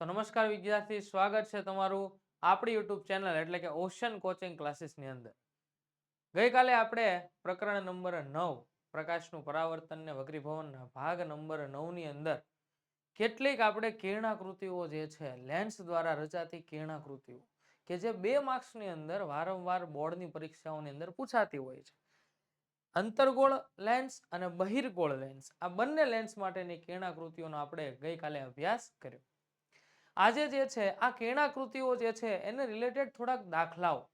તો નમસ્કાર વિદ્યાર્થી, સ્વાગત છે તમારું આપણી યુટ્યુબ ચેનલ એટલે કે ઓશન કોચિંગ ક્લાસીસની અંદર. ગઈકાલે આપણે પ્રકરણ નંબર નવ, પ્રકાશનું પરાવર્તન ને વક્રીભવનના ભાગ નંબર નવની અંદર કેટલીક આપણે કિરણાકૃતિઓ જે છે, લેન્સ દ્વારા રચાતી કિરણાકૃતિઓ કે જે બે માર્ક્સની અંદર વારંવાર બોર્ડની પરીક્ષાઓની અંદર પૂછાતી હોય છે. અંતર્ગોળ લેન્સ અને બહિર્ગોળ લેન્સ આ બંને લેન્સ માટેની કિરણાકૃતિઓનો આપણે ગઈકાલે અભ્યાસ કર્યો. આજે જે છે, આ કિરણાકૃતિઓ જે છે, એને રિલેટેડ થોડાક દાખલાઓ.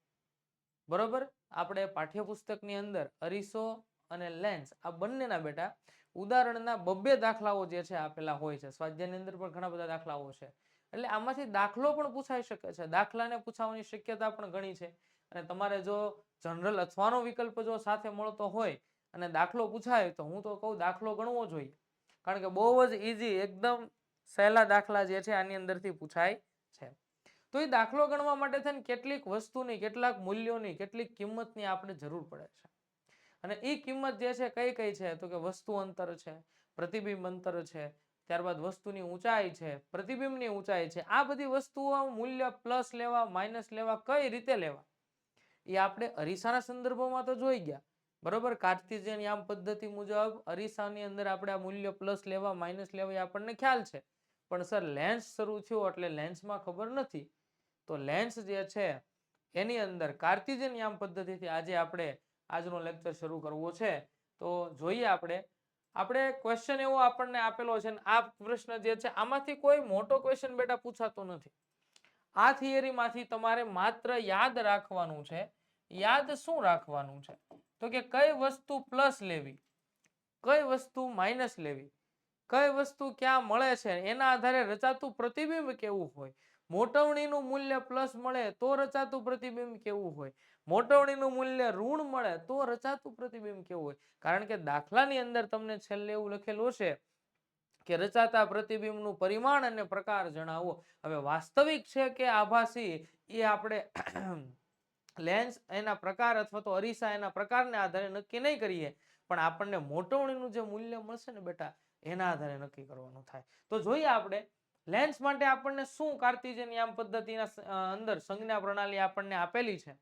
બરોબર? આપણે પાઠ્યપુસ્તકની અંદર અરીસો અને લેન્સ આ બંનેના બેટા, ઉદાહરણના બબ્બે દાખલાઓ જે છે, આપેલા હોય છે. સ્વાધ્યાયની અંદર પણ ઘણા બધા દાખલાઓ છે. એટલે આમાંથી દાખલો પણ પૂછાઈ શકે છે. દાખલાને પૂછાવાની શક્યતા પણ ઘણી છે. અને તમારે જો જનરલ અથવાનો વિકલ્પ જો સાથે મળતો હોય અને દાખલો પૂછાય, તો હું તો કહું દાખલો ગણવો જોઈએ. કારણ કે બહુ જ ઇઝી એકદમ સહેલા દાખલા જે છે આની અંદરથી પૂછાય છે. તો એ દાખલો ગણવા માટે થઈને કેટલીક વસ્તુની, કેટલાક મૂલ્યોની, કેટલીક કિંમતની આપણે જરૂર પડે છે. અને એ કિંમત જે છે કઈ કઈ છે? તો કે વસ્તુ અંતર છે, પ્રતિબિંબ અંતર છે, ત્યારબાદ વસ્તુની ઊંચાઈ છે, પ્રતિબિંબની ઊંચાઈ છે. આ બધી વસ્તુઓ મૂલ્ય પ્લસ લેવા, માઇનસ લેવા કઈ રીતે લેવા? એ આપણે અરીસાના સંદર્ભમાં તો જોઈ ગયા. બરોબર? કાર્તિજિયન યામ પદ્ધતિ મુજબ અરીસાની અંદર આપણે આ મૂલ્ય પ્લસ લેવા, માઇનસ લેવા આપણને ખ્યાલ છે. પણ સર, લેન્સ શરૂ થયો એટલે લેન્સમાં ખબર નથી. તો લેન્સ જે છે, એની અંદર કાર્તિજિયન યામ પદ્ધતિથી આજે આપણે આજનો લેક્ચર શરૂ કરવો છે. તો જોઈએ આપણે. આપણે ક્વેશ્ચન એવો આપણને આપેલો છે આ પ્રશ્ન જે છે, આમાંથી કોઈ મોટો ક્વેશ્ચન બેટા પૂછાતો નથી. આ થિયરીમાંથી તમારે માત્ર યાદ રાખવાનું છે. યાદ શું રાખવાનું છે? તો કે કઈ વસ્તુ પ્લસ લેવી? કઈ વસ્તુ માઇનસ લેવી? કઈ વસ્તુ ક્યાં મળે છે? એના આધારે રચાતું પ્રતિબિંબ કેવું હોય? મોટવણીનું મૂલ્ય પ્લસ મળે તો રચાતું પ્રતિબિંબ કેવું હોય? મોટવણીનું મૂલ્ય ઋણ મળે તો રચાતું પ્રતિબિંબ કેવું હોય? કારણ કે દાખલાની અંદર તમને છેલ્લે એવું લખેલું હશે કે રચાતા પ્રતિબિંબનું પરિમાણ અને પ્રકાર જણાવો. હવે વાસ્તવિક છે કે આભાસી, એ આપણે લેન્સ એના પ્રકાર અથવા તો અરીસા એના પ્રકારને આધારે નક્કી નહીં કરીએ, પણ આપણને મોટવણીનું જે મૂલ્ય મળશે ને બેટા, એના આધારે નક્કી કરવાનું થાય. તો જોઈએ આપણે, લેન્સ માટે આપણને શું કાર્તિજન યામ પદ્ધતિના અંદર સંજ્ઞા પ્રણાલી આપણને આપેલી છે?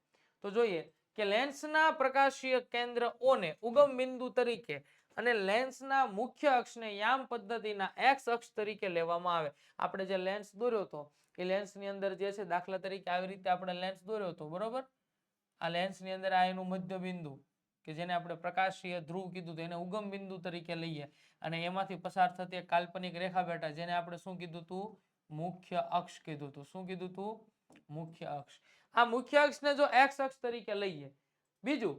તો જોઈએ કે લેન્સના પ્રકાશીય કેન્દ્ર ઓને ઉગમ બિંદુ તરીકે અને લેન્સના મુખ્ય અક્ષને યામ પદ્ધતિના એક્સ અક્ષ તરીકે લેવામાં આવે. આપણે જે લેન્સ દોર્યો હતો, એ લેન્સની અંદર જે છે દાખલા તરીકે આવી રીતે આપણે લેન્સ દોર્યો હતો, બરોબર? આ લેન્સની અંદર આ એનું મધ્ય બિંદુ કે જેને આપણે પ્રકાશીય ધ્રુવ કીધું હતું એને ઉગમ બિંદુ તરીકે લઈએ. અને એમાંથી પસાર થતી એક કાલ્પનિક રેખા બેઠા, જેને આપણે શું કીધું હતું મુખ્ય અક્ષ કીધું હતું શું કીધું હતું મુખ્ય અક્ષ. આ મુખ્ય અક્ષને જો એક્સ અક્ષ તરીકે લઈએ, બીજું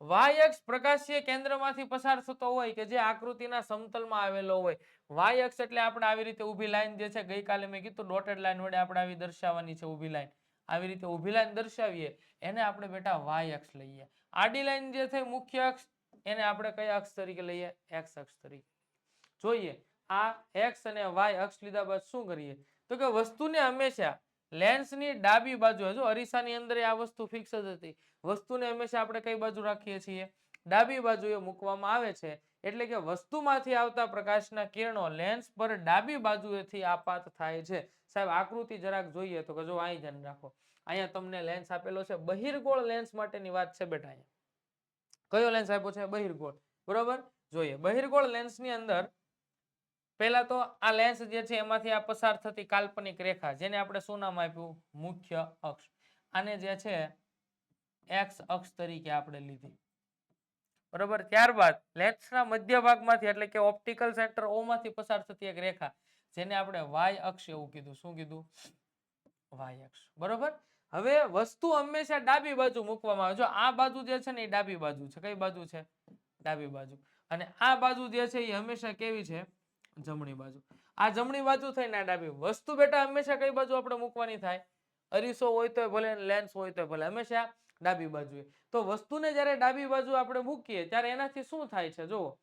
વાય અક્ષ પ્રકાશીય કેન્દ્રમાંથી પસાર થતો હોય કે જે આકૃતિના સમતલમાં આવેલો હોય વાય અક્ષ એટલે આપણે આવી રીતે ઊભી લાઈન જે છે, ગઈકાલે મેં કીધું ડોટેડ લાઈન વડે આપણે આવી દર્શાવવાની છે ઊભી લાઈન. આવી રીતે ઊભી લાઈન દર્શાવીએ, એને આપણે બેટા વાય અક્ષ લઈએ. આડી લાઈન જે થઈ મુખ્ય અક્ષ, એને આપણે કયા અક્ષ તરીકે લઈએ? એક્સ અક્ષ તરીકે. જોઈએ, આ એક્સ અને વાય અક્ષ લીધા બાદ શું કરીએ? તો કે વસ્તુને હંમેશા લેન્સની ડાબી બાજુ જો અરીસાની અંદર આ વસ્તુ ફિક્સ જ હતી. વસ્તુને હંમેશા આપણે કઈ બાજુ રાખીએ છીએ? ડાબી બાજુએ મૂકવામાં આવે છે. એટલે કે વસ્તુમાંથી આવતા પ્રકાશના કિરણો લેન્સ પર ડાબી બાજુએથી આપાત થાય છે. સાહેબ, આકૃતિ જરાક જોઈએ તો કે જો અહીં ધ્યાન રાખો. અહીંયા તમને લેન્સ આપેલો છે. બહિર્ગોળ લેન્સ માટેની વાત છે બેટા અહીંયા. કયો લેન્સ આપ્યો છે? બહિર્ગોળ. બરોબર? જોઈએ. બહિર્ગોળ લેન્સની અંદર પહેલા તો આ લેન્સ જે છે એમાંથી આ પસાર થતી કાલ્પનિક રેખા, જેને આપણે શું નામ આપ્યું? મુખ્ય અક્ષ. આને જે છે એક્સ અક્ષ તરીકે આપણે લીધી. બરોબર? ત્યારબાદ લેન્સના મધ્ય ભાગમાંથી એટલે કે ઓપ્ટિકલ સેન્ટર ઓ માંથી પસાર થતી એક રેખા, જેને આપણે વાય અક્ષ એવું કીધું. શું કીધું? વાય અક્ષ. બરોબર? હવે વસ્તુ હંમેશા ડાબી બાજુ મૂકવામાં આવે. જો આ બાજુ જે છે ને એ ડાબી બાજુ છે. કઈ બાજુ છે? ડાબી બાજુ. અને આ બાજુ જે છે એ હંમેશા કેવી છે? જમણી બાજુ. આ જમણી બાજુ થઈને આ ડાબી વસ્તુ બેટા હંમેશા કઈ બાજુ આપણે મૂકવાની થાય? અરીસો હોય તો ભલે લેન્સ હોય તો ભલે. હંમેશા ડાબી બાજુએ તો વસ્તુને જ્યારે ડાબી બાજુ આપણે મૂકીએ, ત્યારે એનાથી શું થાય છે? જુઓ.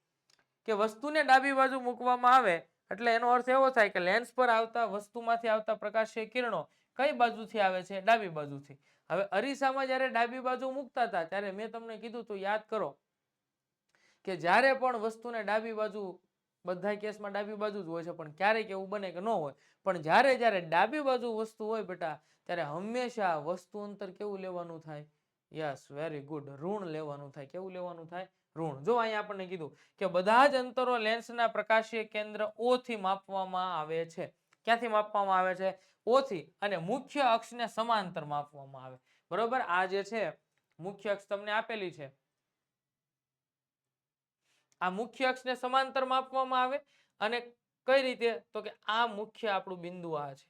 કે વસ્તુને ડાબી બાજુ મૂકવામાં આવે, એટલે એનો અર્થ એવો થાય કે લેન્સ પર આવતા વસ્તુમાંથી આવતા પ્રકાશીય કિરણો કઈ બાજુથી આવે છે? ડાબી બાજુથી. હવે અરીસામાં જ્યારે ડાબી બાજુ મૂકતા હતા, ત્યારે મેં તમને કીધું તું યાદ કરો કે જ્યારે પણ વસ્તુને ડાબી બાજુ, બધા કેસમાં ડાબી બાજુ જ હોય છે, પણ ક્યારેક એવું બને કે ન હોય. પણ જ્યારે જ્યારે ડાબી બાજુ વસ્તુ હોય બેટા, ત્યારે હંમેશા વસ્તુ અંતર કેવું લેવાનું થાય? યસ વેરી ગુડ ઋણ લેવાનું થાય. કેવું લેવાનું થાય? ઋણ. જો અહીંયા આપણને કીધું કે બધા જ અંતરો લેન્સના પ્રકાશીય કેન્દ્ર ઓ થી માપવામાં આવે છે. ક્યાંથી માપવામાં આવે છે? ઓ થી અને મુખ્ય અક્ષને સમાંતર માપવામાં આવે. બરોબર? આ જે છે, મુખ્ય અક્ષ તમને આપેલી છે. આ મુખ્ય અક્ષને સમાંતર માપવામાં આવે અને કઈ રીતે? તો કે આ મુખ્ય આપણું બિંદુ આ છે.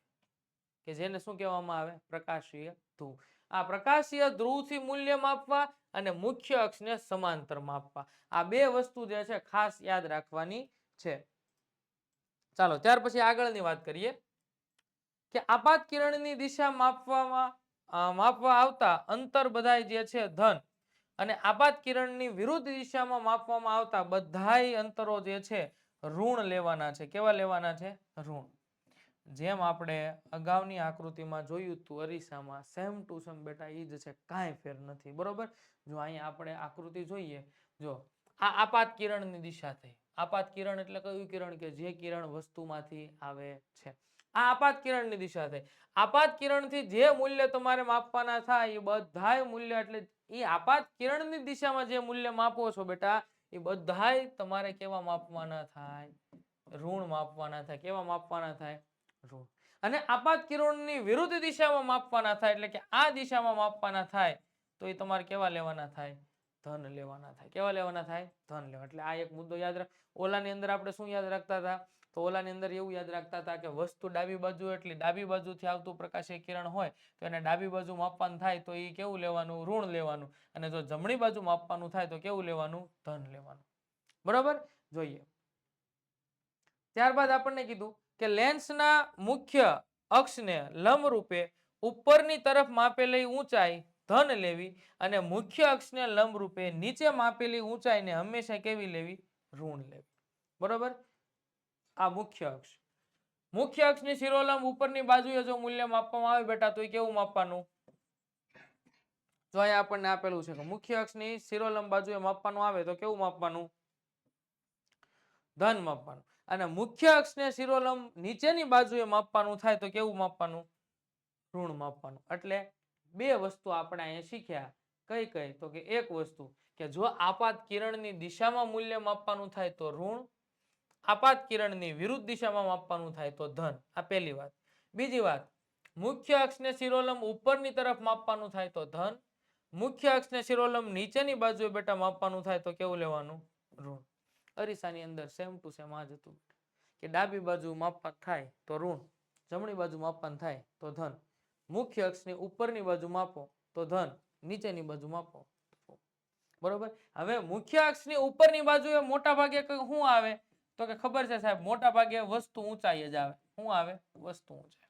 કે જેને શું કહેવામાં આવે? પ્રકાશીય ધ્રુવ. આ પ્રકાશીય ધ્રુવથી મૂલ્ય માપવા અને મુખ્ય અક્ષને સમાંતર માપવા. આ બે વસ્તુ જે છે ખાસ યાદ રાખવાની છે. ચાલો, ત્યાર પછી આગળની વાત કરીએ. કે આપાત કિરણની દિશા માપવામાં માપવા આવતા અંતર બધાય જે છે ધન. અને આપાત કિરણની વિરુદ્ધ દિશામાં માપવામાં આવતા બધાય અંતરો જે છે ઋણ લેવાના છે. કેવા લેવાના છે? ઋણ. જેમ આપણે અગાઉની આકૃતિમાં જોયું હતું અરીસામાં સેમ ટુ સેમ બેટા એ જ છે, કાંઈ ફેર નથી, બરોબર? જો અહીંયા આપણે આકૃતિ જોઈએ, જો, આ આપાત કિરણની દિશા થઈ. આપાત કિરણ એટલે કયું કિરણ કે જે કિરણ વસ્તુમાંથી આવે છે? આ આપાત કિરણની દિશા થઈ. આપાત કિરણથી જે મૂલ્ય તમારે માપવાના થાય, એ બધાય મૂલ્ય એટલે એ આપાત કિરણની દિશામાં જે મૂલ્ય માપો છો બેટા, એ બધાય તમારે કેવા માપવાના થાય? ઋણ માપવાના થાય. કેવા માપવાના થાય? અને આપાત કિરણની વિરુદ્ધ દિશામાં માપવાના થાય એટલે કે આ દિશામાં માપવાના થાય, તો એ તમારે કેવા લેવાના થાય? ધન લેવાના થાય. કેવા લેવાના થાય? ધન લેવા. એટલે આ એક મુદ્દો યાદ રાખ. ઓલાની અંદર આપણે શું યાદ રાખતા હતા? તો ઓલાની અંદર એવું યાદ રાખતા હતા કે વસ્તુ ડાબી બાજુ એટલે ડાબી બાજુથી આવતું પ્રકાશીય કિરણ હોય, તો એને ડાબી બાજુ માપવાનું થાય, તો એ કેવું લેવાનું? ઋણ લેવાનું. અને જો જમણી બાજુ માપવાનું થાય, તો કેવું લેવાનું? ધન લેવાનું. બરોબર? જોઈએ. ત્યારબાદ આપણને કીધું કે લેન્સના મુખ્ય અક્ષને લંબરૂપે ઉપરની તરફ માપેલી ઊંચાઈ ધન લેવી અને મુખ્ય અક્ષને લંબરૂપે નીચે માપેલી ઊંચાઈને હંમેશા કેવી લેવી? ઋણ લેવી. બરોબર? આ મુખ્ય અક્ષ. મુખ્ય અક્ષની શિરોલંબ ઉપરની બાજુએ જો મૂલ્ય માપવામાં આવે બેટા, તો એ કેવું માપવાનું? જો અહીંયા આપણને આપેલું છે કે મુખ્ય અક્ષની શિરોલંબ બાજુએ માપવાનું આવે તો કેવું માપવાનું? ધન માપવાનું. અને મુખ્ય અક્ષને શિરોલંબ નીચેની બાજુએ માપવાનું થાય તો કેવું માપવાનું? ઋણ માપવાનું. એટલે બે વસ્તુ આપણે અહીંયા શીખ્યા. કઈ કઈ? તો કે એક વસ્તુ કે જો આપાત કિરણની દિશામાં મૂલ્ય માપવાનું થાય તો ઋણ, આપાત કિરણની વિરુદ્ધ દિશામાં માપવાનું થાય તો ધન. આ પહેલી વાત. બીજી વાત, મુખ્ય અક્ષને શિરોલંબ ઉપરની તરફ માપવાનું થાય તો ધન, મુખ્ય અક્ષને શિરોલંબ નીચેની બાજુએ બેટા માપવાનું થાય તો કેવું લેવાનું? ઋણ. અરીસાની અંદર સેમ ટુ સેમ આ જ હતું. કે ડાબી બાજુ માપન થાય તો ઋણ, જમણી બાજુ માપન થાય તો ધન. મુખ્ય અક્ષની ઉપરની બાજુ માપો તો ધન, નીચેની બાજુ માપો બરોબર? હવે મુખ્ય અક્ષની ઉપરની બાજુએ મોટા ભાગે શું આવે? તો કે ખબર છે સાહેબ, મોટા ભાગે વસ્તુ ઊંચાઈ જ આવે. શું આવે? વસ્તુ ઊંચાઈ.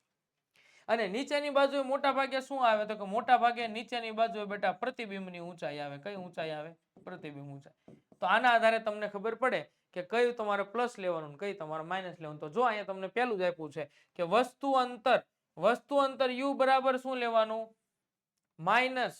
અને નીચેની બાજુએ મોટા ભાગે શું આવે? તો કે મોટા ભાગે નીચેની બાજુએ બેટા પ્રતિબિંબની ઊંચાઈ આવે. કઈ ઊંચાઈ આવે? પ્રતિબિંબ ઊંચાઈ. તો આના આધારે તમને ખબર પડે કે કયું તમારે પ્લસ લેવાનું કયું તમારે માઇનસ લેવાનું. તો જો અહીંયા તમને પહેલું જ આપ્યું છે કે વસ્તુ અંતર. વસ્તુ અંતર યુ બરાબર શું લેવાનું? માઇનસ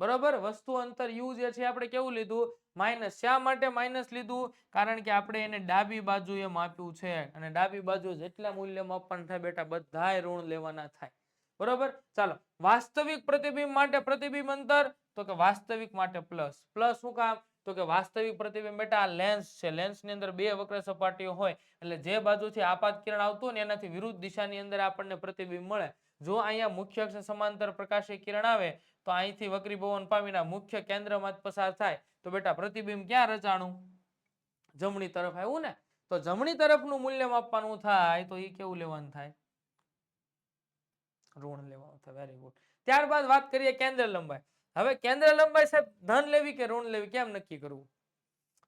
બરાબર? વસ્તુ અંતર યુ જે છે આપણે કેવું લીધું? માઇનસ. શા માટે માઇનસ લીધું? કારણ કે આપણે એને ડાબી બાજુએ માપ્યું છે અને ડાબી બાજુ જેટલા મૂલ્ય માપવાનું થાય બેટા, બધાય ઋણ લેવાના થાય. બરોબર? ચાલો. વાસ્તવિક પ્રતિબિંબ માટે પ્રતિબિંબ અંતર? તો કે વાસ્તવિક માટે પ્લસ. પ્લસ શું કામ? તો કે વાસ્તવિક પ્રતિબિંબ બેટા, આ લેન્સ છે. લેન્સની અંદર બે વક્ર સપાટીઓ હોય. એટલે જે બાજુથી આપાત કિરણ આવતું ને એનાથી વિરુદ્ધ દિશાની અંદર આપણને પ્રતિબિંબ મળે. જો અહીંયા મુખ્ય અક્ષ સમાંતર પ્રકાશી કિરણ આવે તો અહીંથી વક્રીભવન પામીના મુખ્ય કેન્દ્રમાં પસાર થાય. તો બેટા પ્રતિબિંબ ક્યાં રચાણું? જમણી તરફ આવ્યું ને? તો જમણી તરફનું મૂલ્ય માપવાનું થાય તો એ કેવું લેવાનું થાય? ઋણ લેવાનું થાય વેરી ગુડ ત્યારબાદ વાત કરીએ કેન્દ્ર લંબાઈ. હવે કેન્દ્ર લંબાઈ સાહેબ, ધન લેવી કે ઋણ લેવી, કેમ નક્કી કરવું?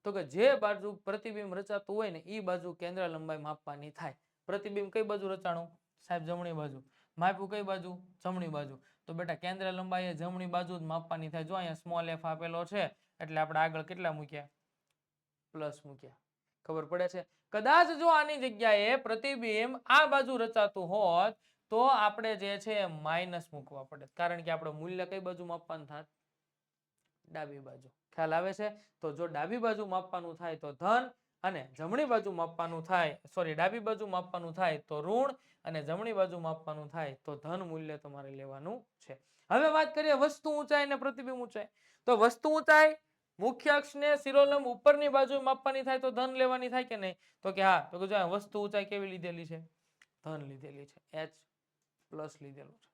તો કે જે બાજુ પ્રતિબિંબ રચાતું હોય ને એ બાજુ કેન્દ્ર લંબાઈ માપવાની થાય. પ્રતિબિંબ કઈ બાજુ રચાણું? સાહેબ, જમણી બાજુ. માપ્યું કઈ બાજુ? જમણી બાજુ. તો બેટા, કેન્દ્ર લંબાઈ એ જમણી બાજુ જ માપવાની થાય. જો અહીંયા સ્મોલ એફ આપેલો છે, એટલે આપણે આગળ કેટલા મૂક્યા? પ્લસ મૂક્યા. ખબર પડે છે? કદાચ જો આની જગ્યાએ પ્રતિબિંબ આ બાજુ રચાતું હોત, તો આપણે જે છે માઇનસ મૂકવા પડે. કારણ કે આપણે મૂલ્ય કઈ બાજુ માપવાનું થાત? ડાબી બાજુ. ખ્યાલ આવે છે? તો જો ડાબી બાજુ માપવાનું થાય તો ધન અને જમણી બાજુ માપવાનું થાય સોરી ડાબી બાજુ માપવાનું થાય તો ઋણ અને જમણી બાજુ માપવાનું થાય તો ધન મૂલ્ય તમારે લેવાનું છે. હવે વાત કરીએ વસ્તુ ઊંચાઈ અને પ્રતિબિંબ ઊંચાઈ. તો વસ્તુ ઊંચાઈ મુખ્ય અક્ષને શિરોલંબ ઉપરની બાજુ માપવાની થાય તો ધન લેવાની થાય કે નહીં? તો કે હા, તો કે વસ્તુ ઊંચાઈ કેવી લીધેલી છે? ધન લીધેલી છે. એચ પ્લસ લીધેલું છે.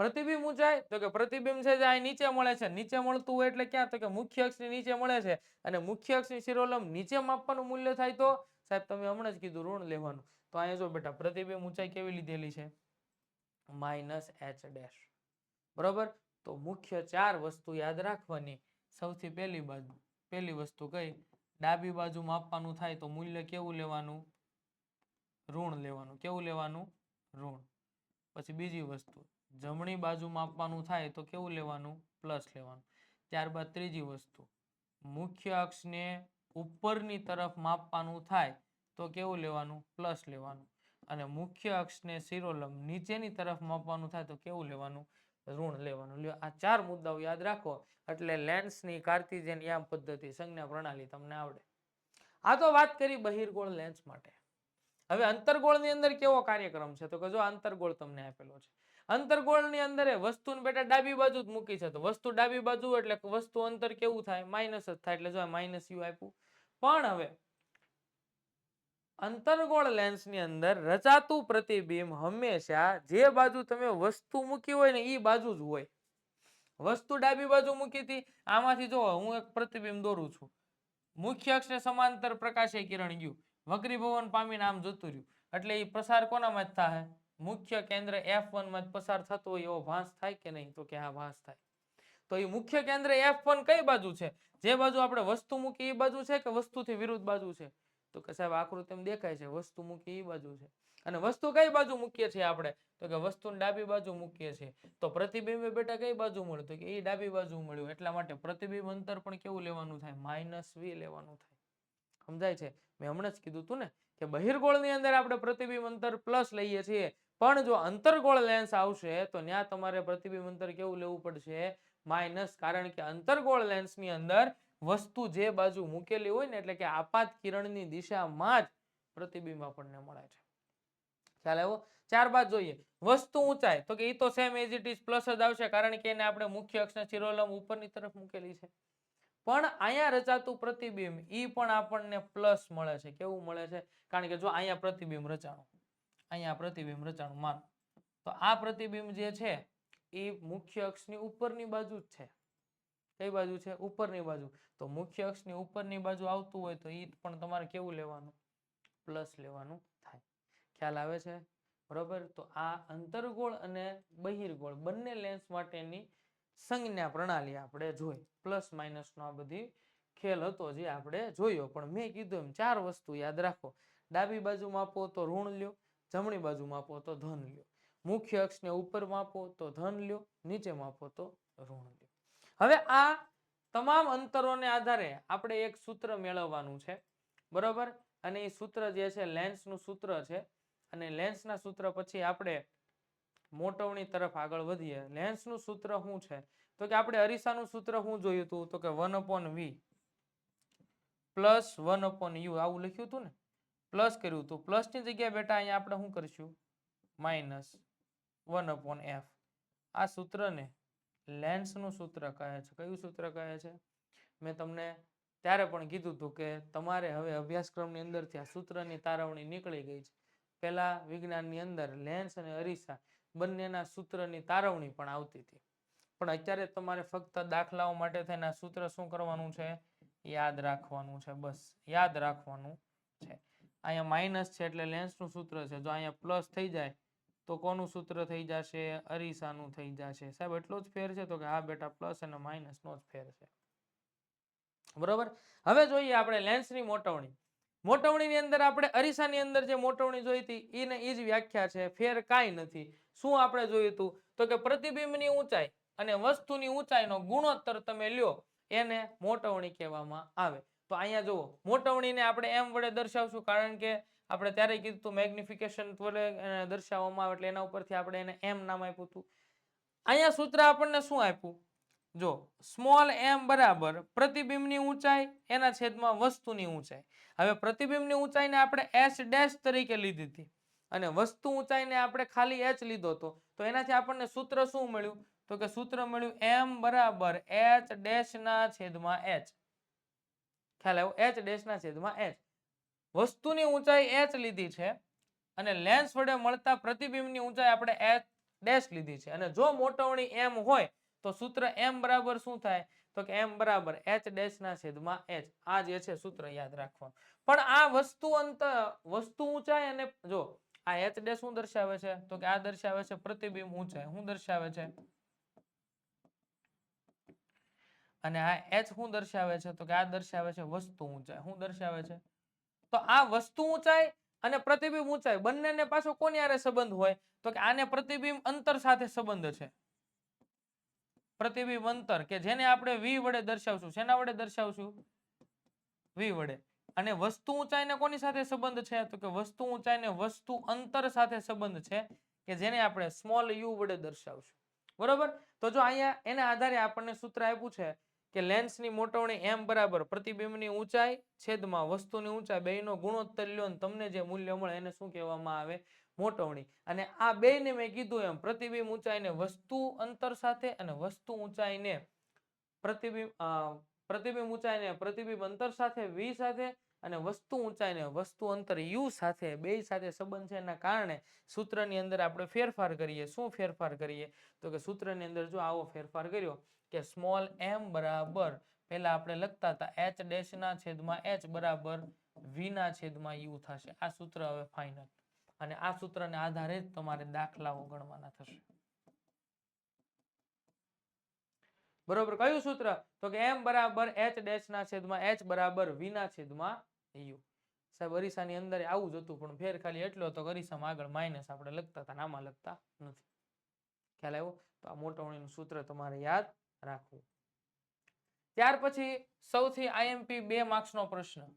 પ્રતિબિંબ ઊંચાઈ? તો કે પ્રતિબિંબ છે જે અહીં નીચે મળે છે. નીચે મળતું હોય એટલે ક્યાં? તો કે મુખ્ય અક્ષની નીચે મળે છે. અને મુખ્ય અક્ષની શિરોલંબ નીચે માપવાનું મૂલ્ય થાય તો? સાહેબ, તમે હમણાં જ કીધું ઋણ લેવાનું. તો અહીંયા જો બેટા, પ્રતિબિંબ ઊંચાઈ કેવી લીધેલી છે? Minus H dash. બરોબર? તો મુખ્ય ચાર વસ્તુ યાદ રાખવાની. સૌથી પહેલી બાજુ, પહેલી વસ્તુ કઈ? ડાબી બાજુ માપવાનું થાય તો મૂલ્ય કેવું લેવાનું? ઋણ લેવાનું. કેવું લેવાનું? ઋણ. પછી બીજી વસ્તુ. જમણી બાજુ માપવાનું થાય તો કેવું લેવાનું? પ્લસ લેવાનું. ત્યારબાદ ત્રીજી વસ્તુ. મુખ્ય અક્ષને ઉપરની તરફ માપવાનું થાય તો કેવું લેવાનું? પ્લસ લેવાનું. અને મુખ્ય અક્ષને શિરોલંબ નીચેની તરફ માપવાનું થાય તો કેવું લેવાનું? ઋણ લેવાનું. લ્યો, આ ચાર મુદ્દાઓ યાદ રાખો. એટલે લેન્સની કાર્તિજેન યામ પદ્ધતિ, સંજ્ઞા પ્રણાલી તમને આવડે. આ તો વાત કરી બહિર્ગોળ લેન્સ માટે. હવે અંતર્ગોળની અંદર કેવો કાર્યક્રમ છે? તો કે જો અંતર્ગોળ તમને આપેલો છે. અંતર્ગોળની અંદર એ વસ્તુને બેટા ડાબી બાજુ જ મૂકી છે. તો વસ્તુ ડાબી બાજુ એટલે વસ્તુ અંતર કેવું થાય? માઇનસ જ થાય એટલે જો માઇનસ યુ આપ્યું. પણ હવે અંતરગોળ લેન્સની અંદર રચાતું પ્રતિબિંબ હંમેશા જે બાજુ તમે વસ્તુ મૂકી હોય ને એ બાજુ જ હોય. વસ્તુ ડાબી બાજુ મૂકી હતી. આમાંથી જો હું એક પ્રતિબિંબ દોરું છું. મુખ્ય અક્ષને સમાંતર પ્રકાશે કિરણ ગયું. વક્રીભવન પામીને આમ જતું રહ્યું. એટલે એ પ્રસાર કોનામાં જ થાય મુખ્ય કેન્દ્ર એફ વનમાં પસાર થતો હોય એવો ભાસ થાય કે નહીં? તો કે આ ભાસ થાય. તો એ મુખ્ય કેન્દ્ર એફ કઈ બાજુ છે? જે બાજુ આપણે વસ્તુ મૂકી એ બાજુ છે કે વસ્તુથી વિરુદ્ધ બાજુ છે? તો કે સાહેબ આકૃતિમાં દેખાય છે. વસ્તુ મૂકી એ બાજુ છે. અને વસ્તુ કઈ બાજુ મૂકીએ છીએ આપણે? તો કે વસ્તુને ડાબી બાજુ મૂકીએ છીએ. તો પ્રતિબિંબ બેટા કઈ બાજુ મળ્યું? તો કે એ ડાબી બાજુ મળ્યું. એટલા માટે પ્રતિબિંબ અંતર પણ કેવું લેવાનું થાય? માઇનસ વી લેવાનું થાય. સમજાય છે? મેં હમણાં જ કીધું હતું ને કે બહિર્ગોળની અંદર આપણે પ્રતિબિંબ અંતર પ્લસ લઈએ છીએ. પણ જો અંતરગોળ લેન્સ આવશે, તો ત્યાં તમારે પ્રતિબિંબ અંતર કેવું લેવું પડશે? માઇનસ, કારણ કે અંતર્ગોળ લેન્સની અંદર વસ્તુ જે બાજુ મૂકેલી હોય ને, એટલે કે આપાત કિરણની દિશામાં જ પ્રતિબિંબ આપણને મળે છે. ખ્યાલ આવ્યો? ત્યારબાદ જોઈએ. વસ્તુ ઊંચાઈ. તો કે એ તો same as it is plus જ આવશે, કારણ કે એને આપણે મુખ્ય અક્ષને શિરોલંબ ઉપરની તરફ મૂકેલી છે. પણ અહીંયા રચાતું પ્રતિબિંબ ઈ પણ આપણને પ્લસ મળે છે. કેવું મળે છે? કારણ કે જો અહીંયા પ્રતિબિંબ રચાણું. અહીંયા પ્રતિબિંબ રચાણું તો આ પ્રતિબિંબ જે છે, એ મુખ્ય અક્ષની ઉપરની બાજુ જ છે. કઈ બાજુ છે? ઉપરની બાજુ. તો મુખ્ય અક્ષની ઉપરની બાજુ આવતું હોય તો એ પણ તમારે કેવું લેવાનું? પ્લસ લેવાનું થાય. ખ્યાલ આવે છે? બરોબર? તો આ અંતરગોળ અને બહિર્ગોળ બંને લેન્સ માટેની સંજ્ઞા પ્રણાલી આપણે જોઈ. પ્લસ માઇનસ નો આ બધી ખેલ હતો જે આપણે જોયો. પણ મેં કીધું એમ ચાર વસ્તુ યાદ રાખો. ડાબી બાજુ માપો તો ઋણ લ્યો. જમણી બાજુ માપો તો ધન લ્યો. મુખ્ય અક્ષને ઉપર માપો તો ધન લ્યો, નીચે માપો તો ઋણ લ્યો. હવે આ તમામ અંતરોને આધારે આપણે એક સૂત્ર મેળવવાનું છે, બરોબર? અને એ સૂત્ર જે છે, લેન્સનું સૂત્ર છે. અને લેન્સના સૂત્ર પછી આપણે મોટવણી તરફ આગળ વધીએ. લેન્સનું સૂત્ર શું છે? તો કે આપણે અરીસાનું સૂત્ર શું જોયું હતું તો કે one upon V plus one upon U, આવું લખ્યું હતું ને? પ્લસ કર્યું હતું પ્લસની જગ્યાએ બેટા અહીંયા આપણે શું કરીશું? Minus one upon F. આ સૂત્રને લેન્સનું સૂત્ર કહે છે. કયું સૂત્ર કહે છે? મેં તમને ત્યારે પણ કીધું હતું કે તમારે હવે અભ્યાસક્રમની અંદરથી આ સૂત્રની તારવણી નીકળી ગઈ છે. પહેલાં વિજ્ઞાનની અંદર લેન્સ અને અરીસા બંનેના સૂત્રની તારવણી પણ આવતી હતી. પણ અત્યારે તમારે ફક્ત દાખલાઓ માટે થઈને સૂત્ર શું કરવાનું છે? યાદ રાખવાનું છે. બસ, યાદ રાખવાનું છે. અહીંયા માઇનસ છે એટલે લેન્સનું સૂત્ર છે. જો અહીંયા પ્લસ થઈ જાય, તો કોનું સૂત્ર થઈ જશે? અરીસાનું થઈ જશે. સાહેબ, એટલો જ ફેર છે તો કે હા બેટા, પ્લસ અને માઇનસ નો જ ફેર છે. બરોબર? હવે જોઈએ આપણે લેન્સની મોટવણી. મોટવણીની અંદર આપણે અરીસાની અંદર જે મોટવણી જોઈ હતી એને એ જ વ્યાખ્યા છે. ફેર કાંઈ નથી. શું આપણે જોયું હતું? તો કે પ્રતિબિંબની ઊંચાઈ અને વસ્તુની ઊંચાઈનો ગુણોત્તર તમે લ્યો, એને મોટવણી કહેવામાં આવે. તો અહીંયા જુઓ, મોટવણીને આપણે એમ વડે દર્શાવશું, કારણ કે આપણે ત્યારે કીધું હતું મેગ્નિફિકેશન વડે દર્શાવવામાં આવે એટલે એના ઉપરથી આપણે એને એમ નામ આપ્યું હતું. અહીંયા સૂત્ર આપણને શું આપ્યું? જો સ્મોલ એમ બરાબર પ્રતિબિંબની ઊંચાઈ, એના છેદમાં વસ્તુની ઊંચાઈ. હવે પ્રતિબિંબની ઊંચાઈને આપણે એચ ડેશ તરીકે લીધી હતી. અને વસ્તુ ઊંચાઈને આપણે ખાલી એચ લીધો હતો. તો એનાથી આપણને સૂત્ર શું મળ્યું? તો કે સૂત્ર મળ્યું એમ બરાબર એચ ડેશ ના છેદમાં એચ ખ્યાલ આવ્યો? એચ ડેશના છેદમાં એચ વસ્તુની ઊંચાઈ એચ લીધી છે અને લેન્સ વડે મળતા પ્રતિબિંબની ઊંચાઈ આપણે એચ ડેશ લીધી છે. અને જો મોટવણી એમ હોય, તો સૂત્ર એમ બરાબર શું થાય? તો કે એમ બરાબર એચ ડેશના છેદમાં એચ આ જે છે સૂત્ર યાદ રાખવાનું. પણ આ વસ્તુ અંતર વસ્તુ ઊંચાઈ અને જો, આ એચ ડેશ શું દર્શાવે છે? તો કે આ દર્શાવે છે પ્રતિબિંબ ઊંચાઈ. શું દર્શાવે છે? અને આ એચ શું દર્શાવે છે? તો કે આ દર્શાવે છે વસ્તુ ઊંચાઈ. શું દર્શાવે છે? તો આ વસ્તુ ઊંચાઈ અને પ્રતિબિંબ ઊંચાઈ બંનેને પાછો કોની આરે સંબંધ હોય? તો કે આને પ્રતિબિંબ અંતર સાથે સંબંધ છે. પ્રતિબિંબ અંતર કે જેને આપણે વી વડે દર્શાવશું. શેના વડે દર્શાવશું? વી વડે. અને વસ્તુ ઊંચાઈને કોની સાથે સંબંધ છે? તો કે વસ્તુ ઊંચાઈને વસ્તુ અંતર સાથે સંબંધ છે કે જેને આપણે સ્મોલ યુ વડે દર્શાવશું. બરોબર? તો જો અહીંયા એના આધારે આપણને સૂત્ર આપ્યું છે કે લેન્સની મોટવણી એમ બરાબર પ્રતિબિંબની ઊંચાઈ છેદમાં વસ્તુની ઊંચાઈ બેયનો ગુણોત્તર લ્યો તમને જે મૂલ્ય મળે એને શું કહેવામાં આવે? મોટવણી. અને આ બેયને મેં કીધું એમ, પ્રતિબિંબ ઊંચાઈને વસ્તુ અંતર સાથે અને વસ્તુ ઊંચાઈને પ્રતિબિંબ પ્રતિબિંબ ઊંચાઈને પ્રતિબિંબ અંતર સાથે, વી સાથે અને વસ્તુ ઊંચાઈને વસ્તુ અંતર યુ સાથે, બે સાથે સંબંધ છે એના કારણે સૂત્રની અંદર આપણે ફેરફાર કરીએ. શું ફેરફાર કરીએ? તો કે સૂત્રની અંદર જો આવો ફેરફાર કર્યો કે સ્મોલ એમ બરાબર પહેલા આપણે લખતા હતા, એચ ડેશ ના છેદમાં એચ બરાબર વી ના છેદમાં યુ થશે. આ સૂત્ર હવે ફાઇનલ અને આ સૂત્રને આધારે જ તમારે દાખલાઓ ગણવાના થશે. બરોબર, કયું સૂત્ર? તો કે એમ બરાબર એચ ડેશ ના છેદમાં એચ બરાબર વી ના છેદમાં યુ. સાહેબ, અરીસાની અંદર આવું જ હતું, પણ ફેર ખાલી એટલો હતો અરીસામાં આગળ માઇનસ આપણે લખતા હતા નામાં લખતા નથી. ખ્યાલ આવ્યો? તો આ મોટવણીનું સૂત્ર તમારે યાદ રાખવું. ત્યાર પછી સૌથી આઈએમપી બે માર્ક્સનો પ્રશ્ન.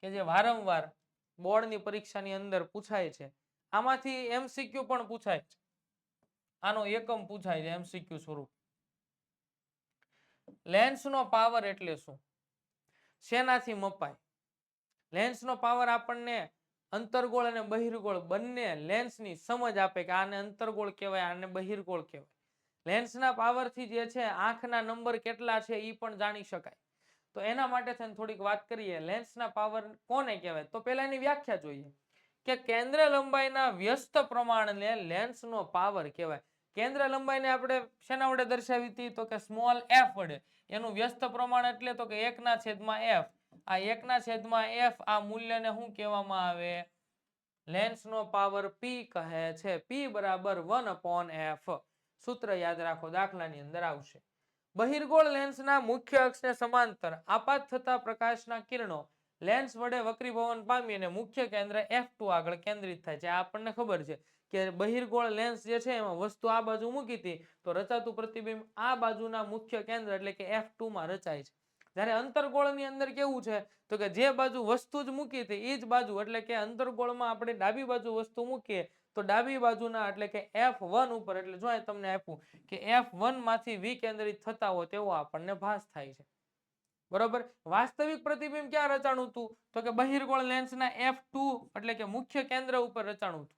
કે જે વારંવાર બોર્ડની પરીક્ષાની અંદર પૂછાય છે. આમાંથી એમસીક્યુ પણ પૂછાય છે. આનો એકમ પૂછાય છે એમસીક્યુ સ્વરૂપ. લેન્સનો પાવર એટલે શું? શેનાથી મપાય? લેન્સનો પાવર આપણને અંતરગોળ અને બહિર્ગોળ બંને લેન્સની સમજ આપે કે આને અંતરગોળ કહેવાય, આને બહિર્ગોળ કહેવાય. લેન્સના પાવરથી જે છે, આંખના નંબર કેટલા છે એ પણ જાણી શકાય. તો એના માટે થઈને થોડીક વાત કરીએ, લેન્સના પાવર કોને કહેવાય? તો પહેલા એની વ્યાખ્યા જોઈએ કે કેન્દ્ર લંબાઈના વ્યસ્ત પ્રમાણને લેન્સનો પાવર કહેવાય. કેન્દ્ર લંબાઈને આપણે શેના વડે દર્શાવી હતી? તો કે સ્મોલ એફ વડે. એનું વ્યસ્ત પ્રમાણ એટલે તો કે એકના છેદમાં એફ. આ એકના છેદમાં એફ આ મૂલ્યને શું કહેવામાં આવે? લેન્સનો પાવર પી કહે છે. પી બરાબર વન અપોન એફ. સૂત્ર યાદ રાખો, દાખલાની અંદર આવશે. બહિર્ગોળ લેન્સના મુખ્ય અક્ષને સમાંતર આપાત થતા પ્રકાશના કિરણો લેન્સ વડે વક્રીભવન પામી અને મુખ્ય કેન્દ્ર F2 આગળ કેન્દ્રિત થાય છે. આ આપણને ખબર છે કે બહિર્ગોળ લેન્સ જે છે એમાં વસ્તુ આ બાજુ મૂકી હતી તો રચાતું પ્રતિબિંબ આ બાજુના મુખ્ય કેન્દ્ર એટલે કે એફમાં રચાય છે. જ્યારે અંતરગોળની અંદર કેવું છે? તો કે જે બાજુ વસ્તુ જ મૂકી હતી એ જ બાજુ એટલે કે અંતરગોળમાં આપણે ડાબી બાજુ વસ્તુ મૂકીએ તો ડાબી બાજુના એટલે કે એફ ઉપર, એટલે જો તમને આપ્યું કે એફમાંથી વિકેન્દ્રિત થતા હોય તેવો આપણને ભાસ થાય છે. બરોબર? વાસ્તવિક પ્રતિબિંબ ક્યાં રચાણું હતું? તો કે બહિર્ગોળ લેન્સના F2 એટલે કે મુખ્ય કેન્દ્ર ઉપર રચાણું હતું.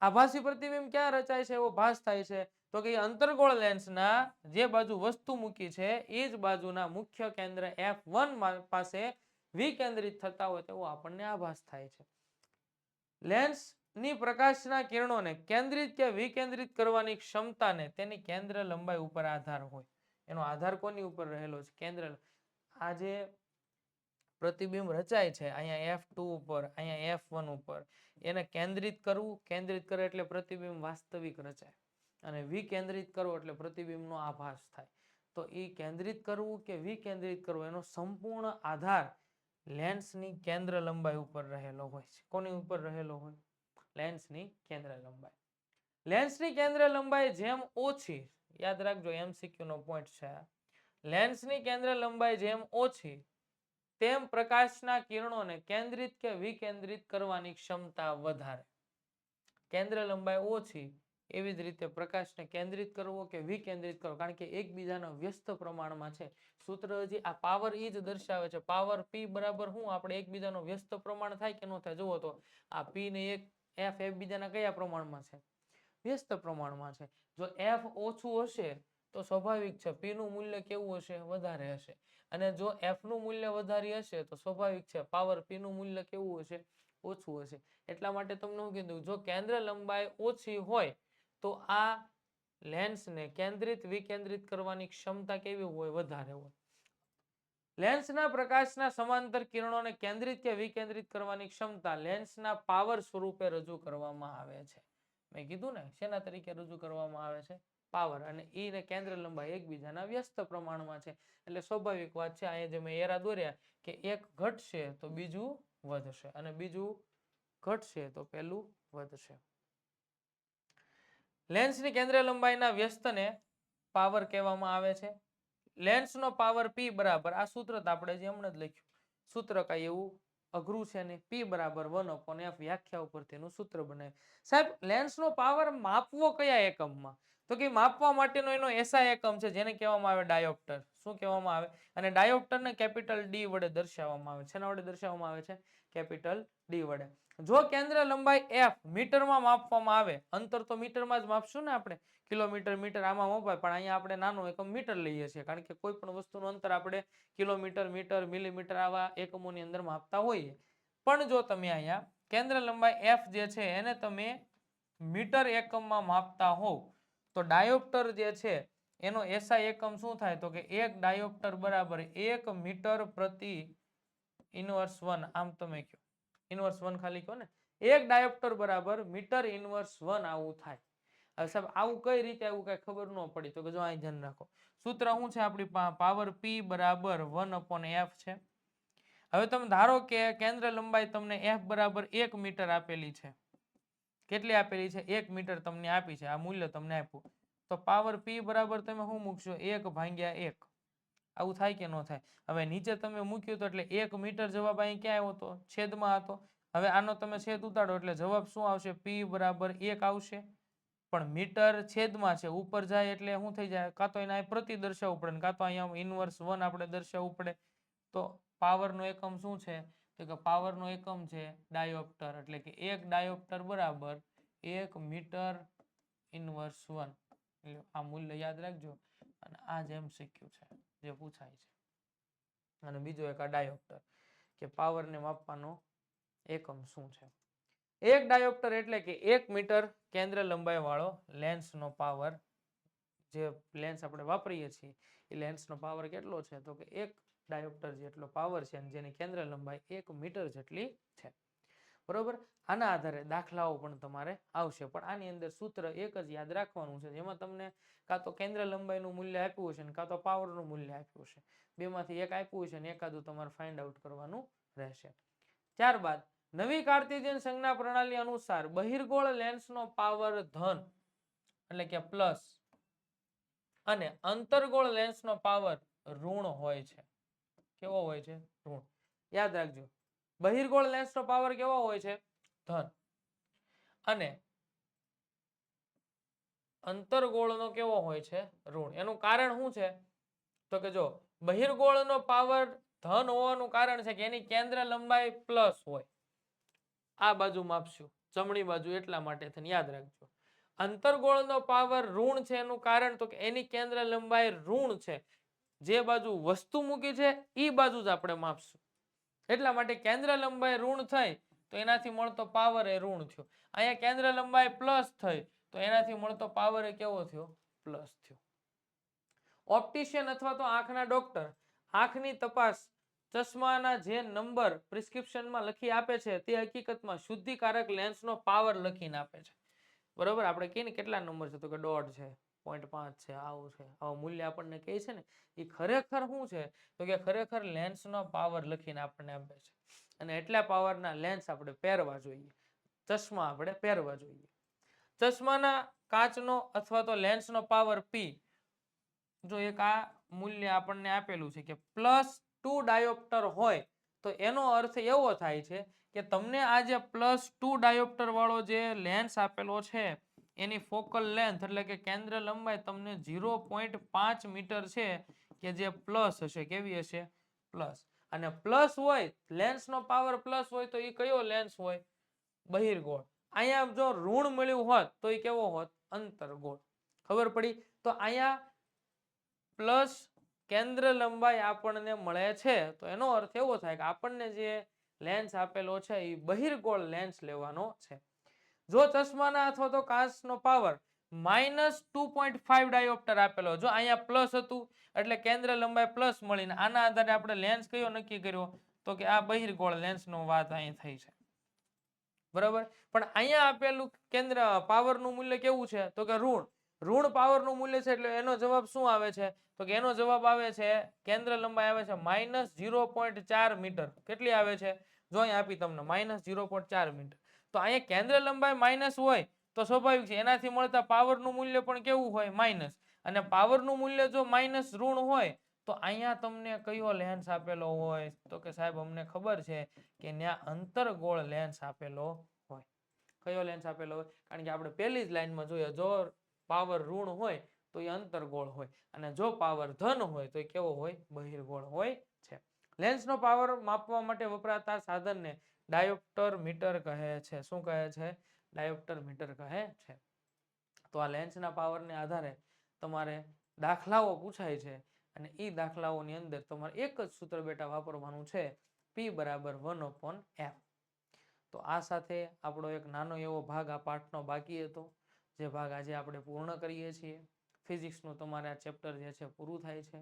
આભાસી પ્રતિબિંબ ક્યાં રચાય છે? એવો ભાસ થાય છે. તો કે અંતર્ગોળ લેન્સના જે બાજુ વસ્તુ મૂકી છે, એ જ બાજુના મુખ્ય કેન્દ્ર F1 માં પાસે વિકેન્દ્રિત થતા હોય તેવો આપણને આભાસ થાય છે. લેન્સની પ્રકાશના કિરણોને કેન્દ્રિત કે વિકેન્દ્રિત કરવાની ક્ષમતાને તેની કેન્દ્ર લંબાઈ ઉપર આધાર હોય. એનો આધાર કોની ઉપર રહેલો છે? કેન્દ્ર આ જે પ્રતિબિંબ રચાય છે, અહીંયા F2 ઉપર, અહીંયા F1 ઉપર, એને કેન્દ્રિત કરવું, કેન્દ્રિત કરે એટલે પ્રતિબિંબ વાસ્તવિક રચાય. અને વિકેન્દ્રિત કરવું એટલે પ્રતિબિંબનો આભાસ થાય. તો એ કેન્દ્રિત કરવું કે વિકેન્દ્રિત કરવું, એનો સંપૂર્ણ આધાર લેન્સની કેન્દ્ર લંબાઈ ઉપર રહેલો હોય છે. કોની ઉપર રહેલો હોય? લેન્સની કેન્દ્ર લંબાઈ. લેન્સની કેન્દ્ર લંબાઈ જેમ ઓછી, યાદ રાખજો એમસીક્યુ નો પોઈન્ટ છે. લેન્સની કેન્દ્ર લંબાઈ જેમ ઓછી, તેમ પ્રકાશના કિરણોને કેન્દ્રિત કે વિકેન્દ્રિત કરવાની ક્ષમતા વધારે. કેન્દ્ર લંબાઈ ઓછી, એવી જ રીતે પ્રકાશને કેન્દ્રિત કરવો કે વિકેન્દ્રિત કરવો, કારણ કે એકબીજાના વ્યસ્ત પ્રમાણમાં છે. સૂત્ર હજી આ પાવર એ જ દર્શાવે છે. પાવર પી બરાબર શું? આપણે એકબીજાનો વ્યસ્ત પ્રમાણ થાય કે ન થાય? જુઓ તો, આ પી ને એક એફ એકબીજાના કયા પ્રમાણમાં છે? વ્યસ્ત પ્રમાણમાં છે. જો એફ ઓછું હશે તો સ્વાભાવિક છે પી નું મૂલ્ય કેવું હશે? વધારે હશે. અને જો એફનું મૂલ્ય વધારે હશે, તો સ્વાભાવિક છે, પાવર પી નું મૂલ્ય કેવું હશે? ઓછું હશે. એટલા માટે તમને હું કીધું, જો કેન્દ્ર લંબાઈ ઓછી હોય, તો આ લેન્સને કેન્દ્રિત, વિકેન્દ્રિત કરવાની ક્ષમતા કેવી હોય? વધારે હોય. લેન્સના પ્રકાશના સમાંતર કિરણોને કેન્દ્રિત કે વિકેન્દ્રિત કરવાની ક્ષમતા લેન્સના પાવર સ્વરૂપે રજૂ કરવામાં આવે છે. મેં કીધું ને, શેના તરીકે રજૂ કરવામાં આવે છે? પાવર અને ઈ ને કેન્દ્ર લંબાઈ એકબીજાના વ્યસ્ત પ્રમાણમાં છે. એટલે સ્વાભાવિક વાત છે, અહીંયા જે મેં એરા દોર્યા કે એક ઘટશે તો બીજું વધશે અને બીજું ઘટશે તો પહેલું વધશે. લેન્સની કેન્દ્ર લંબાઈના વ્યસ્તને પાવર કહેવામાં આવે છે. લેન્સનો પાવર પી બરાબર, આ સૂત્ર તો આપણે જે હમણાં જ લખ્યું. સૂત્ર કઈ એવું અઘરું છે ને પી બરાબર વન અપોન એફ વ્યાખ્યા ઉપરથી એનું સૂત્ર બને સાહેબ, લેન્સનો પાવર માપવો કયા એકમમાં? તો કે માપવા માટેનો એનો એસઆઈ એકમ છે, જેને કહેવામાં આવે ડાયોપ્ટર. શું કહેવામાં આવે? અને ડાયોપ્ટરને કેપિટલ ડી વડે દર્શાવવામાં આવે છે. શેના વડે દર્શાવવામાં આવે છે? કેપિટલ ડી વડે. જો કેન્દ્ર લંબાઈ એફ મીટરમાં માપવામાં આવે, અંતર તો મીટરમાં જ માપશું ને આપણે? કિલોમીટર, મીટર આમાં મપાય પણ અહીંયા આપણે નાનો એકમ મીટર લઈએ છીએ. કારણ કે કોઈ પણ વસ્તુનું અંતર આપણે કિલોમીટર, મીટર, મિલીમીટર આવા એકમોની અંદર માપતા હોઈએ. પણ જો તમે અહીંયા કેન્દ્ર લંબાઈ એફ જે છે, એને તમે મીટર એકમમાં માપતા હોવ તો ડાયોપ્ટર જે છે, એનો એસઆઈ એકમ શું થાય? તો કે એક ડાયોપ્ટર બરાબર એક મીટર પ્રતિ ઇનવર્સ વન આમ તમે કહો. ઇનવર્સ વન ખાલી કહો ને. એક ડાયોપ્ટર બરાબર મીટર ઇનવર્સ વન આવું થાય. હવે સાહેબ, આવું કઈ રીતે આવું કઈ ખબર ન પડી? તો કે જો અહીં ધ્યાન રાખો. સૂત્ર શું છે આપણી પાવર પી બરાબર વન અપોન એફ છે. હવે તમે ધારો કે કેન્દ્ર લંબાઈ તમને એફ બરાબર એક મીટર આપેલી છે. કેટલી આપેલી છે? એક મીટર તમને આપી છે. આ મૂલ્ય તમને આપ્યું. તો પાવર પી બરાબર તમે શું મૂકશો? એક ભાંગ્યા એક. આવું થાય કે ન થાય? હવે નીચે તમે મૂક્યું તો એટલે એક મીટર જવાબ અહીં ક્યાં આવ્યો હતો છેદમાં હતો. હવે આનો તમે છેદ ઉતારો એટલે જવાબ શું આવશે? પી બરાબર એક આવશે. પણ મીટર છેદમાં છે. ઉપર જાય એટલે શું થઈ જાય? કાં તો એને પ્રતિ દર્શાવવું પડે કાં તો અહીંયા ઇનવર્સ વન આપણે દર્શાવવું પડે. તો પાવરનો એકમ શું છે? તો કે પાવરનો એકમ છે ડાયોપ્ટર એટલે કે એક ડાયોપ્ટર બરાબર એક મીટર ઇનવર્સ વન આ મૂલ્ય યાદ રાખજો. અને આ જ એમસીક્યુ છે, જે પૂછાય છે. અને બીજો એક આ ડાયોપ્ટર કે પાવરને માપવાનો એકમ શું છે? એક ડાયોપ્ટર એટલે કે એક મીટર કેન્દ્ર લંબાઈ વાળો લેન્સનો પાવર જે લેન્સ આપણે વાપરીએ છીએ, એ લેન્સનો પાવર કેટલો છે? તો કે એક ડાયોપ્ટર જેટલો પાવર છે અને જેની કેન્દ્ર લંબાઈ એક મીટર જેટલી છે. બરોબર? આના આધારે દાખલાઓ પણ તમારે આવશે. પણ આની અંદર સૂત્ર એક જ યાદ રાખવાનું છે. જેમાં તમને કાં તો કેન્દ્ર લંબાઈનું મૂલ્ય આપ્યું હશે ને કાં તો પાવરનું મૂલ્ય આપ્યું હશે. બેમાંથી એક આપ્યું હશે ને એકાદું તમારે ફાઇન્ડ આઉટ કરવાનું રહેશે. ત્યારબાદ, નવી કાર્ટેશિયન સંજ્ઞા પ્રણાલી અનુસાર બહિર્ગોળ લેન્સનો પાવર ધન, એટલે કે પ્લસ અને અંતર્ગોળ લેન્સનો પાવર ઋણ હોય છે. કેવો હોય છે? ઋણ યાદ રાખજો. બહિર્ગોળ લેન્સનો પાવર કેવો હોય છે? ધન. અને અંતરગોળનો કેવો હોય છે? ઋણ. એનું કારણ શું છે? તો કે જો, બહિર્ગોળનો પાવર ધન હોવાનું કારણ છે કે એની કેન્દ્ર લંબાઈ પ્લસ હોય. આ બાજુ માપશું. જમણી બાજુ એટલા માટે થઈને યાદ રાખજો. અંતરગોળનો પાવર ઋણ છે એનું કારણ તો કે એની કેન્દ્ર લંબાઈ ઋણ છે. જે બાજુ વસ્તુ મૂકી છે એ બાજુ જ આપણે માપશું. એટલા માટે કેન્દ્ર લંબાઈ ઋણ થઈ, તો એનાથી મળતો પાવર એ ઋણ થયો. અહીંયા કેન્દ્ર લંબાઈ પ્લસ થઈ, તો એનાથી મળતો પાવર એ કેવો થયો? પ્લસ થયો. ઓપ્ટિશિયન અથવા તો આંખના ડોક્ટર આંખની તપાસ ચશ્માના જે નંબર પ્રિસ્ક્રિપ્શનમાં લખી આપે છે, તે હકીકતમાં શુદ્ધિકારક લેન્સનો પાવર લખીને આપે છે. બરોબર? આપણે કહીએ કેટલા નંબર છે? તો કે દોઢ છે. પોઈન્ટ પાંચ છે, આવું છે. આવું મૂલ્ય આપણને કહે છે ને, એ ખરેખર શું છે? તો કે ખરેખર લેન્સનો પાવર લખીને આપણને આપે છે. અને એટલા પાવરના લેન્સ આપણે પહેરવા જોઈએ. ચશ્મા આપણે પહેરવા જોઈએ. ચશ્માના કાચનો અથવા તો લેન્સનો પાવર પી જો એક આ મૂલ્ય આપણને આપેલું છે કે પ્લસ ટુ ડાયોપ્ટર હોય, તો એનો અર્થ એવો થાય છે કે તમને આ જે પ્લસ ટુ ડાયોપ્ટર વાળો જે લેન્સ આપેલો છે એની ફોકલ લેન્થ એટલે કે કેન્દ્ર લંબાઈ તમને ઝીરો પોઈન્ટ પાંચ મીટર છે કે જે પ્લસ હશે. કેવી હશે? પ્લસ. અને પ્લસ હોય, લેન્સનો પાવર પ્લસ હોય તો એ કયો લેન્સ હોય? બહિર્ગોળ. અહીંયા જો ઋણ મળ્યું હોત તો એ કેવો હોત? અંતરગોળ. ખબર પડી? તો અહીંયા પ્લસ કેન્દ્ર લંબાઈ આપણને મળે છે. તો એનો અર્થ એવો થાય કે આપણને જે લેન્સ આપેલો છે એ બહિર્ગોળ લેન્સ લેવાનો છે. જો ચશ્માના અથવા તો કાચનો power minus two point five dioptre આપેલો જો અહીંયા પ્લસ હતું, એટલે કેન્દ્ર લંબાઈ પ્લસ મળીને આના આધારે આપણે લેન્સ કયો નક્કી કર્યો? તો કે આ બહિર્ગોળ લેન્સનો વાત અહીં થઈ છે. બરાબર? પણ અહીંયા આપેલું કેન્દ્ર પાવરનું મૂલ્ય કેવું છે? તો કે ઋણ. ઋણ પાવરનું મૂલ્ય છે એટલે એનો જવાબ શું આવે છે? તો કે એનો જવાબ આવે છે, કેન્દ્ર લંબાઈ આવે છે માઇનસ ઝીરો પોઈન્ટ ચાર મીટર. કેટલી આવે છે? જો અહીં આપી તમને માઇનસ ઝીરો પોઈન્ટ ચાર મીટર. તો અહીંયા કેન્દ્ર લંબાઈ માઇનસ હોય તો સ્વાભાવિક છે. એનાથી મળતા પાવરનું મૂલ્ય પણ કેવું હોય? માઇનસ અને પાવરનું મૂલ્ય જો માઇનસ ઋણ હોય, તો અહીંયા તમને કયો લેન્સ આપેલો હોય? તો કે સાહેબ, અમને ખબર છે કે ત્યાં અંતરગોળ લેન્સ આપેલો હોય. કયો લેન્સ આપેલો હોય? કારણ કે આપણે પહેલી જ લાઈનમાં જોઈએ, જો પાવર ઋણ હોય, તો એ અંતરગોળ હોય. અને જો પાવર ધન હોય, તો એ કેવો હોય? બહિર્ગોળ હોય છે. લેન્સનો પાવર માપવા માટે વપરાતા સાધનને ડાયોપ્ટર મીટર કહે છે. શું કહે છે? ડાયોપ્ટર મીટર કહે છે. તો આ લેન્સના પાવરને આધારે તમારે દાખલાઓ પૂછાય છે અને એ દાખલાઓની અંદર તમારે એક જ સૂત્ર બેટા વાપરવાનું છે. પી બરાબર વન ઓપોન એફ તો આ સાથે આપણો એક નાનો એવો ભાગ આ પાઠનો બાકી હતો. જે ભાગ આજે આપણે પૂર્ણ કરીએ છીએ. ફિઝિક્સનું તમારે આ ચેપ્ટર જે છે પૂરું થાય છે.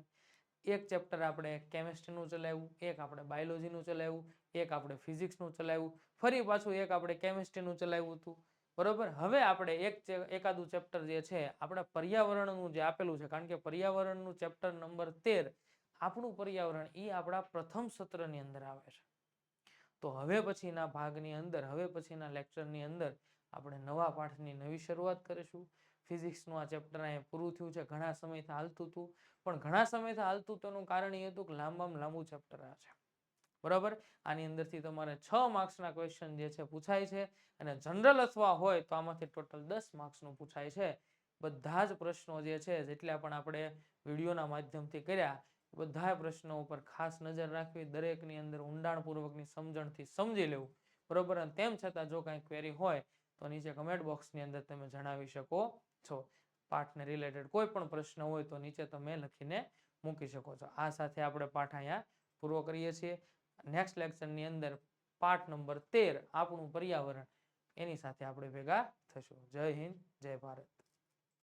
એક ચેપ્ટર આપણે કેમેસ્ટ્રીનું ચલાવ્યું, એક આપણે બાયોલોજીનું ચલાવ્યું, એક આપણે ફિઝિક્સનું ચલાવ્યું, ફરી પાછું એક આપણે કેમેસ્ટ્રીનું ચલાવ્યું હતું. બરોબર? હવે આપણે એક એકાદું ચેપ્ટર જે છે, આપણે પર્યાવરણનું જે આપેલું છે, કારણ કે પર્યાવરણનું ચેપ્ટર નંબર તેર, આપણું પર્યાવરણ એ આપણા પ્રથમ સત્રની અંદર આવે છે. તો હવે પછીના ભાગની અંદર, હવે પછીના લેક્ચરની અંદર આપણે નવા પાઠની નવી શરૂઆત કરીશું. ફિઝિક્સનું આ ચેપ્ટર અહીંયા પૂરું થયું છે. ઘણા સમયથી હાલતું હતું. પણ ઘણા સમયથી હાલતું તેનું કારણ એ હતું કે લાંબામાં લાંબુ ચેપ્ટર આ છે. બરાબર? આની અંદરથી તમારે છ માર્ક્સના ક્વેશ્ચન જે છે પૂછાય છે અને જનરલ અથવા હોય તો આમાંથી ટોટલ દસ માર્ક્સનું પૂછાય છે. બધા જ પ્રશ્નો જે છે, જેટલા પણ આપણે વિડીયોના માધ્યમથી કર્યા બધા પ્રશ્નો ઉપર ખાસ નજર રાખવી, દરેકની અંદર ઊંડાણપૂર્વકની સમજણથી સમજી લેવું. બરોબર? અને તેમ છતાં જો કાંઈ ક્વેરી હોય તો નીચે કમેન્ટ બોક્સની અંદર તમે જણાવી શકો. છો. પાઠને રિલેટેડ કોઈ પણ પ્રશ્ન હોય તો નીચે તમે લખીને મૂકી શકો છો. આ સાથે આપણે પાઠ અહીંયા પૂરો કરીએ છીએ. નેક્સ્ટ લેક્ચરની અંદર પાઠ નંબર તેર, આપણું પર્યાવરણ. એની સાથે આપણે ભેગા થશું. જય હિન્દ, જય ભારત.